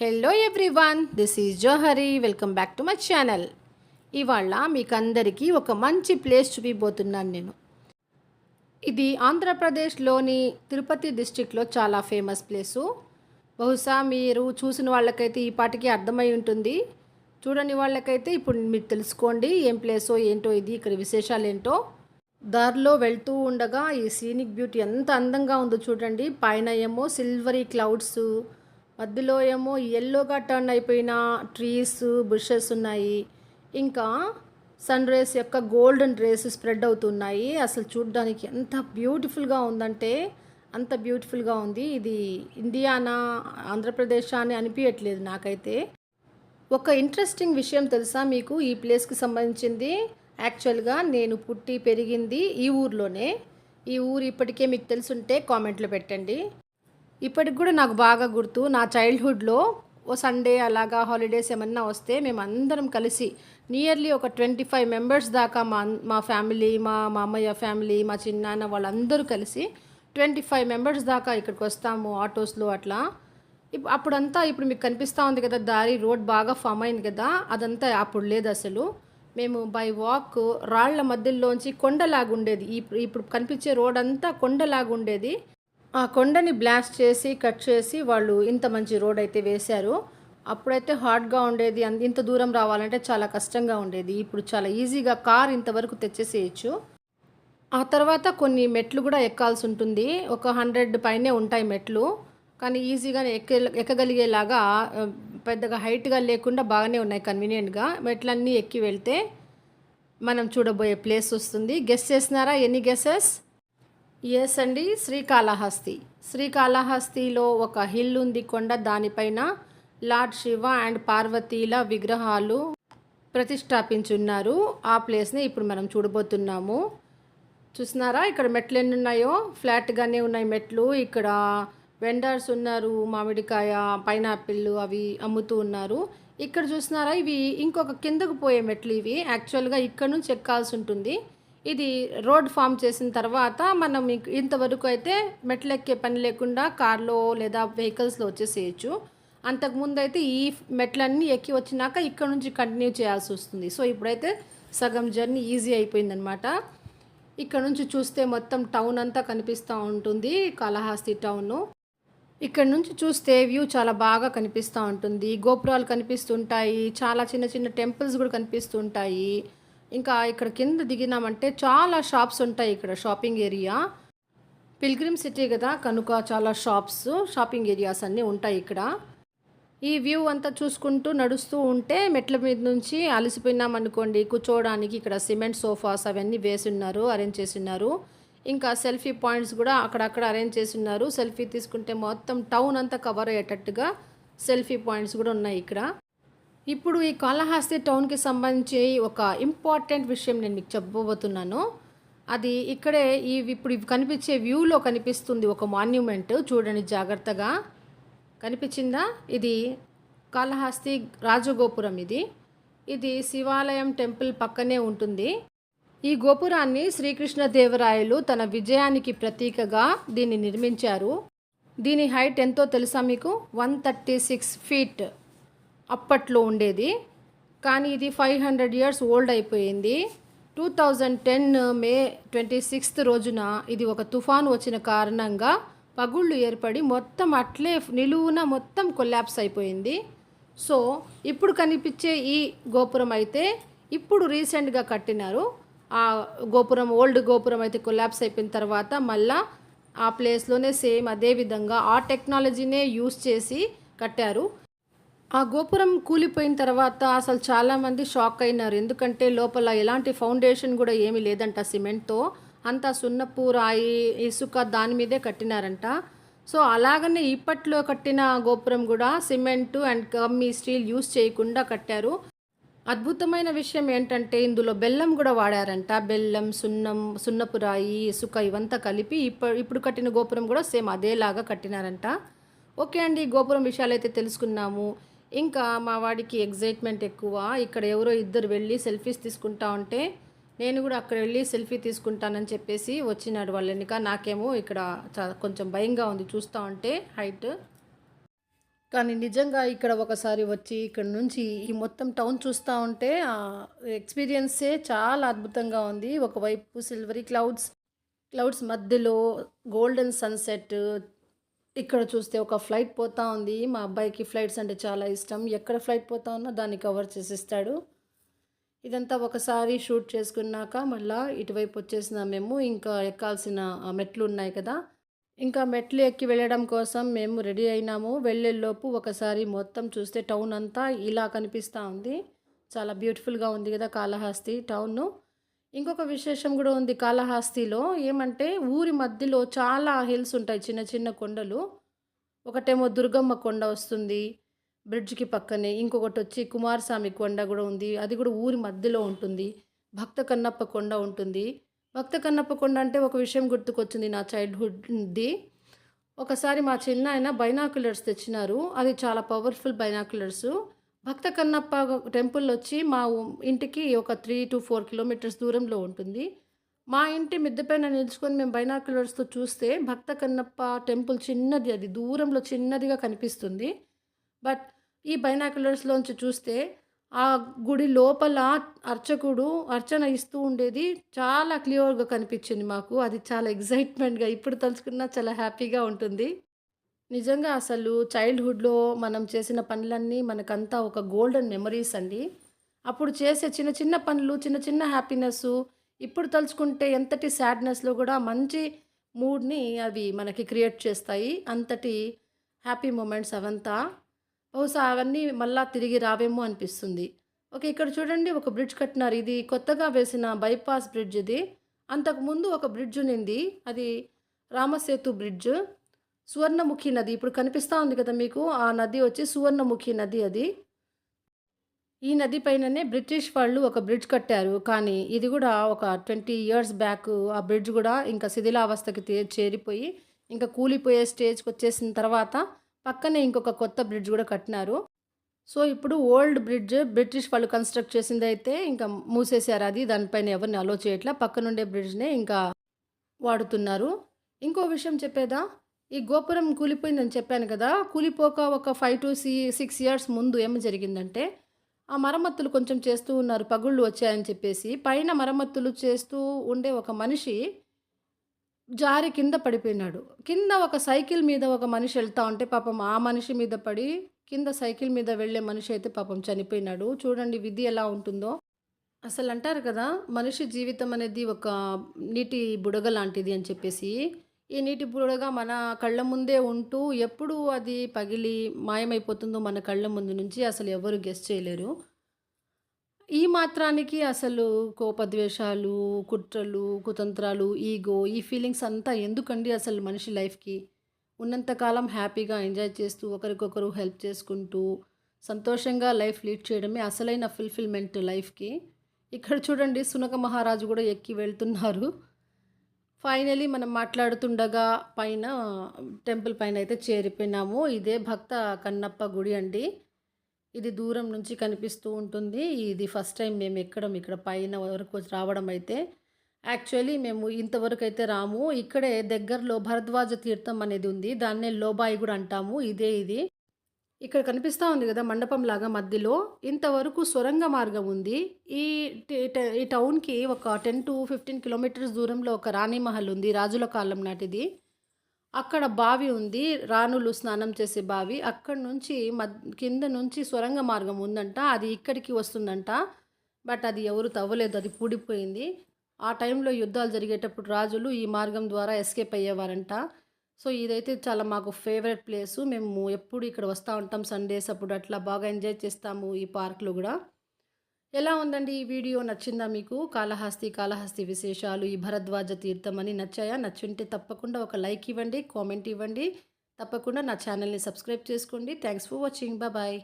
Hello everyone this is Johari welcome back to my channel ఇవాళ మీకు అందరికీ ఒక మంచి ప్లేస్ చూపిబోతున్నాను నేను. ఇది ఆంధ్రప్రదేశ్లోని తిరుపతి డిస్టిక్లో చాలా ఫేమస్ ప్లేసు బహుశా మీరు చూసిన వాళ్ళకైతే ఈ పాటికి అర్థమై ఉంటుంది. చూడని వాళ్ళకైతే ఇప్పుడు మీరు తెలుసుకోండి ఏం ప్లేసో ఏంటో ఇది ఇక్కడ విశేషాలు ఏంటో. దారిలో వెళ్తూ ఉండగా ఈ సీనిక్ బ్యూటీ ఎంత అందంగా ఉందో చూడండి. పైన ఏమో సిల్వరీ క్లౌడ్స్ మధ్యలో ఏమో ఎల్లోగా టర్న్ అయిపోయిన ట్రీస్ బుషెస్ ఉన్నాయి. ఇంకా సన్ రేస్ యొక్క గోల్డెన్ రేస్ స్ప్రెడ్ అవుతున్నాయి. అసలు చూడడానికి ఎంత బ్యూటిఫుల్గా ఉందంటే అంత బ్యూటిఫుల్గా ఉంది. ఇది ఇండియానా ఆంధ్రప్రదేశ్ అని అనిపించట్లేదు నాకైతే. ఒక ఇంట్రెస్టింగ్ విషయం తెలుసా మీకు? ఈ ప్లేస్కి సంబంధించింది. యాక్చువల్గా నేను పుట్టి పెరిగింది ఈ ఊర్లోనే. ఈ ఊరు ఇప్పటికే మీకు తెలుసుంటే కామెంట్లో పెట్టండి. ఇప్పటికి కూడా నాకు బాగా గుర్తు. నా చైల్డ్హుడ్లో ఓ సండే అలాగా హాలిడేస్ ఏమన్నా వస్తే మేమందరం కలిసి నియర్లీ ఒక ట్వంటీ ఫైవ్ మెంబర్స్ దాకా మా మా ఫ్యామిలీ మా మా అమ్మయ్య ఫ్యామిలీ మా చిన్నాన్న వాళ్ళందరూ కలిసి ట్వంటీ ఫైవ్ మెంబర్స్ దాకా ఇక్కడికి వస్తాము ఆటోస్లో అట్లా. ఇప్పుడు అప్పుడంతా ఇప్పుడు మీకు కనిపిస్తూ ఉంది కదా దారి రోడ్ బాగా ఫామ్ అయింది కదా అదంతా అప్పుడు లేదు అసలు. మేము బై వాక్ రాళ్ళ మధ్యలోంచి కొండలాగా ఉండేది ఇప్పుడు ఇప్పుడు కనిపించే రోడ్ అంతా కొండలాగా ఉండేది ఆ కొండని బ్లాస్ట్ చేసి కట్ చేసి వాళ్ళు ఇంత మంచి రోడ్ అయితే వేశారు. అప్పుడైతే హార్డ్గా ఉండేది అంత ఇంత దూరం రావాలంటే చాలా కష్టంగా ఉండేది. ఇప్పుడు చాలా ఈజీగా కార్ ఇంతవరకు తెచ్చేసేయచ్చు. ఆ తర్వాత కొన్ని మెట్లు కూడా ఎక్కాల్సి ఉంటుంది. ఒక హండ్రెడ్ పైనే ఉంటాయి మెట్లు. కానీ ఈజీగా ఎక్క ఎక్కగలిగేలాగా పెద్దగా హైట్గా లేకుండా బాగానే ఉన్నాయి కన్వీనియంట్గా. మెట్లన్నీ ఎక్కి వెళ్తే మనం చూడబోయే ప్లేస్ వస్తుంది. గెస్ చేసినారా ఎన్ని గెసెస్ ఎస్ అండి. శ్రీకాళహస్తి. శ్రీకాళహస్తిలో ఒక హిల్ ఉంది. కొండ దానిపైన లార్డ్ శివ అండ్ పార్వతీల విగ్రహాలు ప్రతిష్టాపించున్నారు. ఆ ప్లేస్ని ఇప్పుడు మనం చూడబోతున్నాము. చూస్తున్నారా ఇక్కడ మెట్లు ఎన్ని ఉన్నాయో? ఫ్లాట్గానే ఉన్నాయి మెట్లు. ఇక్కడ వెండర్స్ ఉన్నారు. మామిడికాయ పైనాపిల్ అవి అమ్ముతూ ఉన్నారు. ఇక్కడ చూస్తున్నారా ఇవి ఇంకొక కిందకు పోయే మెట్లు ఇవి. యాక్చువల్గా ఇక్కడ నుంచి ఎక్కాల్సి ఉంటుంది. ఇది రోడ్ ఫామ్ చేసిన తర్వాత మనం ఇంతవరకు అయితే మెట్లెక్కే పని లేకుండా కార్లో లేదా వెహికల్స్లో వచ్చేసేయచ్చు. అంతకుముందు అయితే ఈ మెట్లన్నీ ఎక్కి వచ్చినాక ఇక్కడ నుంచి కంటిన్యూ చేయాల్సి వస్తుంది. సో ఇప్పుడైతే సగం జర్నీ ఈజీ అయిపోయిందనమాట ఇక్కడ నుంచి చూస్తే మొత్తం టౌన్ అంతా కనిపిస్తూ ఉంటుంది కాళహస్తి టౌన్. ఇక్కడ నుంచి చూస్తే వ్యూ చాలా బాగా కనిపిస్తూ ఉంటుంది. గోపురాలు కనిపిస్తుంటాయి చాలా చిన్న చిన్న టెంపుల్స్ కూడా కనిపిస్తుంటాయి. ఇంకా ఇక్కడ కింద దిగినామంటే చాలా షాప్స్ ఉంటాయి ఇక్కడ షాపింగ్ ఏరియా. పిల్గ్రిమ్ సిటీ కదా కనుక చాలా షాప్స్ షాపింగ్ ఏరియాస్ అన్నీ ఉంటాయి ఇక్కడ. ఈ వ్యూ అంతా చూసుకుంటూ నడుస్తూ ఉంటే మెట్ల మీద నుంచి అలసిపోయినాం అనుకోండి. కూర్చోవడానికి ఇక్కడ సిమెంట్ సోఫాస్ అవన్నీ వేసి ఉన్నారు అరేంజ్ చేసి ఉన్నారు ఇంకా సెల్ఫీ పాయింట్స్ కూడా అక్కడక్కడ అరేంజ్ చేసి ఉన్నారు సెల్ఫీ తీసుకుంటే మొత్తం టౌన్ అంతా కవర్ అయ్యేటట్టుగా సెల్ఫీ పాయింట్స్ కూడా ఉన్నాయి ఇక్కడ. ఇప్పుడు ఈ కాళహస్తి టౌన్కి సంబంధించి ఒక ఇంపార్టెంట్ విషయం నేను మీకు చెప్పబోతున్నాను. అది ఇక్కడే ఈ ఇప్పుడు కనిపించే వ్యూలో కనిపిస్తుంది ఒక మాన్యుమెంట్. చూడండి జాగ్రత్తగా. కనిపించిందా? ఇది కాళహస్తి రాజగోపురం ఇది. ఇది శివాలయం టెంపుల్ పక్కనే ఉంటుంది. ఈ గోపురాన్ని శ్రీకృష్ణదేవరాయలు తన విజయానికి ప్రతీకగా దీన్ని నిర్మించారు. దీని హైట్ ఎంతో తెలుసా మీకు? One thirty six feet. అప్పట్లో ఉండేది. కానీ ఇది ఫైవ్ హండ్రెడ్ ఇయర్స్ ఓల్డ్ అయిపోయింది. Two thousand ten May twenty sixth రోజున ఇది ఒక తుఫాను వచ్చిన కారణంగా పగుళ్ళు ఏర్పడి మొత్తం అట్లే నిలువున మొత్తం కొల్లాప్స్ అయిపోయింది. సో ఇప్పుడు కనిపించే ఈ గోపురం అయితే ఇప్పుడు రీసెంట్గా కట్టినారు. ఆ గోపురం ఓల్డ్ గోపురం అయితే కొలాప్స్ అయిపోయిన తర్వాత మళ్ళా ఆ ప్లేస్లోనే సేమ్ అదే విధంగా ఆ టెక్నాలజీనే యూస్ చేసి కట్టారు. ఆ గోపురం కూలిపోయిన తర్వాత అసలు చాలామంది షాక్ అయినారు. ఎందుకంటే లోపల ఎలాంటి ఫౌండేషన్ కూడా ఏమీ లేదంట సిమెంట్తో. అంతా సున్నపు రాయి ఇసుక దాని మీదే కట్టినారంట. సో అలాగనే ఇప్పట్లో కట్టిన గోపురం కూడా సిమెంట్ అండ్ కమ్మి స్టీల్ యూస్ చేయకుండా కట్టారు. అద్భుతమైన విషయం ఏంటంటే ఇందులో బెల్లం కూడా వాడారంట. బెల్లం సున్నం సున్నపు రాయి ఇసుక ఇవంతా కలిపి ఇప్పుడు ఇప్పుడు కట్టిన గోపురం కూడా సేమ్ అదేలాగా కట్టినారంట. ఓకే అండి గోపురం విషయాలు అయితే తెలుసుకున్నాము. ఇంకా మా వాడికి ఎగ్జైట్మెంట్ ఎక్కువ. ఇక్కడ ఎవరో ఇద్దరు వెళ్ళి సెల్ఫీస్ తీసుకుంటా ఉంటే నేను కూడా అక్కడ వెళ్ళి సెల్ఫీ తీసుకుంటానని చెప్పేసి వచ్చినాడు వాళ్ళు. వెనుక నాకేమో ఇక్కడ కొంచెం భయంగా ఉంది చూస్తూ ఉంటే హైట్ కానీ నిజంగా ఇక్కడ ఒకసారి వచ్చి ఇక్కడ నుంచి ఈ మొత్తం టౌన్ చూస్తూ ఉంటే ఎక్స్పీరియన్సే చాలా అద్భుతంగా ఉంది. ఒకవైపు సిల్వరీ క్లౌడ్స్ క్లౌడ్స్ మధ్యలో గోల్డెన్ సన్సెట్ ఇక్కడ చూస్తే ఒక ఫ్లైట్ పోతా ఉంది. మా అబ్బాయికి ఫ్లైట్స్ అంటే చాలా ఇష్టం. ఎక్కడ ఫ్లైట్ పోతా ఉన్నా దాన్ని కవర్ చేసిస్తాడు. ఇదంతా ఒకసారి షూట్ చేసుకున్నాక మళ్ళీ ఇటువైపు వచ్చేసిన మేము. ఇంకా ఎక్కాల్సిన మెట్లు ఉన్నాయి కదా. ఇంకా మెట్లు ఎక్కి వెళ్ళడం కోసం మేము రెడీ అయినాము. వెళ్ళేలోపు ఒకసారి మొత్తం చూస్తే టౌన్ అంతా ఇలా కనిపిస్తూ ఉంది. చాలా బ్యూటిఫుల్గా ఉంది కదా కాళహస్తి టౌన్. ఇంకొక విశేషం కూడా ఉంది కాళహస్తిలో. ఏమంటే ఊరి మధ్యలో చాలా హిల్స్ ఉంటాయి చిన్న చిన్న కొండలు. ఒకటేమో దుర్గమ్మ కొండ వస్తుంది బ్రిడ్జ్కి పక్కనే. ఇంకొకటి వచ్చి కుమారస్వామి కొండ కూడా ఉంది. అది కూడా ఊరి మధ్యలో ఉంటుంది. భక్త కన్నప్ప కొండ ఉంటుంది. భక్త కన్నప్ప కొండ అంటే ఒక విషయం గుర్తుకొచ్చింది నా చైల్డ్హుడ్ది. ఒకసారి మా చిన్న ఆయన బైనాకులర్స్ తెచ్చినారు. అది చాలా powerful binoculars. Bhakta Kannappa temple వచ్చి మా ఇంటికి ఒక త్రీ టు ఫోర్ కిలోమీటర్స్ దూరంలో ఉంటుంది. మా ఇంటి మిద్దె పైన నిలుచుకొని మేము బైనాకులర్స్తో చూస్తే భక్త కన్నప్ప టెంపుల్ చిన్నది అది దూరంలో చిన్నదిగా కనిపిస్తుంది. బట్ ఈ బైనాకులర్స్లోంచి చూస్తే ఆ గుడి లోపల అర్చకుడు అర్చన ఇస్తూ ఉండేది చాలా క్లియర్గా కనిపించింది మాకు. అది చాలా ఎగ్జైట్మెంట్గా ఇప్పుడు తలుచుకున్నా చాలా హ్యాపీగా ఉంటుంది. నిజంగా అసలు చైల్డ్హుడ్లో మనం చేసిన పనులన్నీ మనకంతా ఒక గోల్డెన్ మెమరీస్ అండి. అప్పుడు చేసే చిన్న చిన్న పనులు చిన్న చిన్న హ్యాపీనెస్ ఇప్పుడు తలుచుకుంటే ఎంతటి సాడ్నెస్లో కూడా మంచి మూడ్ని అవి మనకి క్రియేట్ చేస్తాయి. అంతటి హ్యాపీ మూమెంట్స్ అవంతా బహుశా అవన్నీ మళ్ళా తిరిగి రావేమో అనిపిస్తుంది. ఓకే ఇక్కడ చూడండి ఒక బ్రిడ్జ్ కట్టినారు. ఇది కొత్తగా వేసిన బైపాస్ బ్రిడ్జ్ ఇది. అంతకుముందు ఒక బ్రిడ్జ్ ఉన్నింది. అది రామసేతు బ్రిడ్జ్ సువర్ణముఖి నది. ఇప్పుడు కనిపిస్తూ ఉంది కదా మీకు ఆ నది వచ్చి సువర్ణముఖి నది అది. ఈ నది పైననే బ్రిటిష్ వాళ్ళు ఒక బ్రిడ్జ్ కట్టారు. కానీ ఇది కూడా ఒక ట్వంటీ ఇయర్స్ బ్యాక్ ఆ బ్రిడ్జ్ కూడా ఇంకా శిథిలావస్థకి చేరిపోయి ఇంకా కూలిపోయే స్టేజ్కి వచ్చేసిన తర్వాత పక్కనే ఇంకొక కొత్త బ్రిడ్జ్ కూడా కట్టినారు. సో ఇప్పుడు ఓల్డ్ బ్రిడ్జ్ బ్రిటిష్ వాళ్ళు కన్స్ట్రక్ట్ చేసింది అయితే ఇంకా మూసేశారు. అది దానిపైన ఎవరిని అలో చేయట్లా పక్కనుండే బ్రిడ్జ్నే ఇంకా వాడుతున్నారు. ఇంకో విషయం చెప్పేదా? ఈ గోపురం కూలిపోయిందని చెప్పాను కదా కూలిపోక ఒక ఫైవ్ టు సి సిక్స్ ఇయర్స్ ముందు ఏం జరిగిందంటే ఆ మరమ్మతులు కొంచెం చేస్తూ ఉన్నారు పగుళ్ళు వచ్చాయని చెప్పేసి. పైన మరమ్మతులు చేస్తూ ఉండే ఒక మనిషి జారి కింద పడిపోయినాడు. కింద ఒక సైకిల్ మీద ఒక మనిషి వెళ్తా ఉంటే పాపం ఆ మనిషి మీద పడి కింద సైకిల్ మీద వెళ్ళే మనిషి అయితే పాపం చనిపోయినాడు. చూడండి విధి ఎలా ఉంటుందో. అసలు అంటారు కదా మనిషి జీవితం అనేది ఒక నీటి బుడగ లాంటిది అని చెప్పేసి. ఈ నీటి బుడగ మన కళ్ళ ముందే ఉంటూ ఎప్పుడు అది పగిలి మాయమైపోతుందో మన కళ్ళ ముందు నుంచి అసలు ఎవరు గెస్ చేయలేరు. ఈ మాత్రానికి అసలు కోపద్వేషాలు కుట్రలు కుతంత్రాలు ఈగో ఈ ఫీలింగ్స్ అంతా ఎందుకండి అసలు మనిషి లైఫ్కి? ఉన్నంతకాలం హ్యాపీగా ఎంజాయ్ చేస్తూ ఒకరికొకరు హెల్ప్ చేసుకుంటూ సంతోషంగా లైఫ్ లీడ్ చేయడమే అసలైన ఫుల్ఫిల్మెంట్ లైఫ్కి. ఇక్కడ చూడండి సునక మహారాజు కూడా ఎక్కి వెళ్తున్నారు. ఫైనలీ మనం మాట్లాడుతుండగా పైన టెంపుల్ పైన అయితే చేరిపోయినాము. ఇదే భక్త కన్నప్ప గుడి అండి. ఇది దూరం నుంచి కనిపిస్తూ ఉంటుంది. ఇది ఫస్ట్ టైం మేము ఎక్కడం ఇక్కడ పైన వరకు వచ్చి రావడం అయితే. యాక్చువల్లీ మేము ఇంతవరకు అయితే రాము. ఇక్కడే దగ్గరలో భరద్వాజ తీర్థం అనేది ఉంది. దాన్నే లోబాయి కూడా అంటాము. ఇదే ఇది. ఇక్కడ కనిపిస్తూ ఉంది కదా మండపం లాగా మధ్యలో. ఇంతవరకు సొరంగ మార్గం ఉంది. ఈ ఈ టౌన్కి ఒక టెన్ టు ఫిఫ్టీన్ కిలోమీటర్స్ దూరంలో ఒక రాణి మహల్ ఉంది రాజుల కాలం నాటిది. అక్కడ బావి ఉంది రాణులు స్నానం చేసే బావి. అక్కడ నుంచి మద్ కింద నుంచి సొరంగ మార్గం ఉందంట అది ఇక్కడికి వస్తుందంట. బట్ అది ఎవరు తవ్వలేదు అది పూడిపోయింది ఆ టైంలో యుద్ధాలు జరిగేటప్పుడు రాజులు ఈ మార్గం ద్వారా ఎస్కేప్ అయ్యేవారంట. సో ఇదైతే చాలా మాకు ఫేవరెట్ ప్లేసు. మేము ఎప్పుడు ఇక్కడ వస్తూ ఉంటాం సండేస్ అప్పుడు అట్లా బాగా ఎంజాయ్ చేస్తాము ఈ పార్క్లో కూడా. ఎలా ఉందండి ఈ వీడియో? నచ్చిందా మీకు? కాళహస్తి కాళహస్తి విశేషాలు ఈ భరద్వాజ తీర్థం అని నచ్చాయా? నచ్చుంటే తప్పకుండా ఒక లైక్ ఇవ్వండి కామెంట్ ఇవ్వండి. తప్పకుండా నా ఛానల్ని సబ్స్క్రైబ్ చేసుకోండి. Thanks for watching. బాయ్